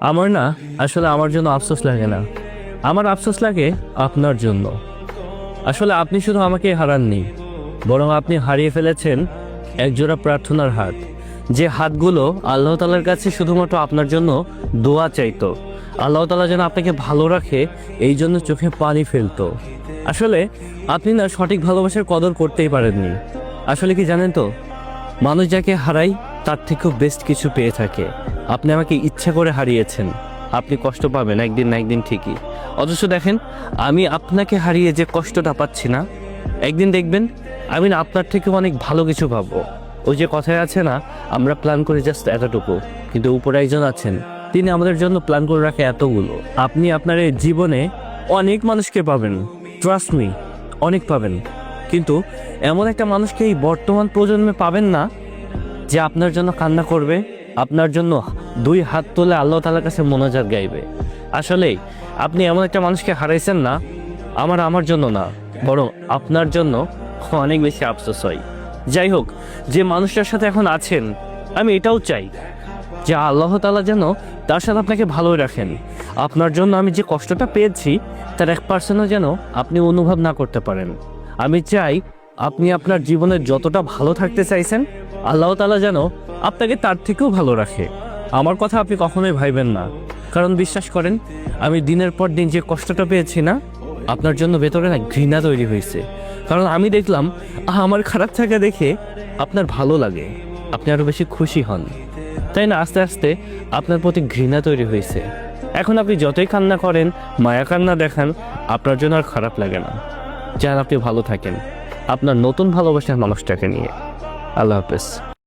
আমার না আসলে আমার জন্য আফসোস লাগে না। আমার আফসোস লাগে আপনার জন্য। আসলে আপনি শুধু আমাকে হারাননি, বরং আপনি হারিয়ে ফেলেছেন একজোড়া প্রার্থনার হাত। যে হাতগুলো আল্লাহ তালার কাছে শুধুমাত্র আপনার জন্য দোয়া চাইতো। আল্লাহ তালা যেন আপনাকে ভালো রাখে, এই জন্য চোখে পানি ফেলতো। আসলে আপনি না সঠিক ভালোবাসার কদর করতেই পারেননি। আসলে কি জানেন তো? মানুষ যাকে হারাই তার থেকেও বেস্ট কিছু পেয়ে থাকে। আপনি আমাকে ইচ্ছা করে হারিয়েছেন। আপনি কষ্ট পাবেন, একদিন না একদিন ঠিকই। অথচ দেখেন, আমি আপনাকে হারিয়ে যে কষ্টটা পাচ্ছি না, একদিন দেখবেন, আমি না আপনার থেকে অনেক ভালো কিছু পাবো ওই যে কথায় আছে না, আমরা প্ল্যান করি জাস্ট এতটুকু। কিন্তু উপরে একজন আছেন, তিনি আমাদের জন্য প্ল্যান করে রাখে এতগুলো। আপনি আপনার এই জীবনে অনেক মানুষকে পাবেন ট্রাস্ট মি অনেক পাবেন। কিন্তু এমন একটা মানুষকে এই বর্তমান প্রজন্মে পাবেন না, যে আপনার জন্য কান্না করবে আপনার জন্য দুই হাত তুলে আল্লাহ তালার কাছে মোনাজাত গাইবে। আসলেই, আপনি এমন একটা মানুষকে হারাইছেন না, আমার আমার জন্য না, বরং আপনার জন্য অনেক বেশি আফসোস হয়। যাই হোক, যে মানুষটার সাথে এখন আছেন, আমি এটাও চাই যে আল্লাহ তালা যেন তার সাথে আপনাকে ভালো রাখেন। আপনার জন্য আমি যে কষ্টটা পেয়েছি, তার এক পার্সেন্টও যেন আপনি অনুভব না করতে পারেন। আমি চাই আপনি আপনার জীবনে যতটা ভালো থাকতে চাইছেন, আল্লাহ তালা যেন আপনাকে তার থেকেও ভালো রাখে। আমার কথা আপনি কখনোই ভাইবেন না। কারণ বিশ্বাস করেন, আমি দিনের পর দিন যে কষ্টটা পেয়েছি না, আপনার জন্য ভেতরে না ঘৃণা তৈরি হয়েছে। কারণ আমি দেখলাম আমার খারাপ থাকা দেখে আপনার ভালো লাগে, আপনি আরও বেশি খুশি হন। তাই না, আস্তে আস্তে আপনার প্রতি ঘৃণা তৈরি হয়েছে। এখন আপনি যতই কান্না করেন, মায়া কান্না দেখান, আপনার জন্য আর খারাপ লাগে না। যেন, আপনি ভালো থাকেন। আপনার নতুন ভালোবাসার মানুষটাকে নিয়ে। আল্লাহ হাফেজ।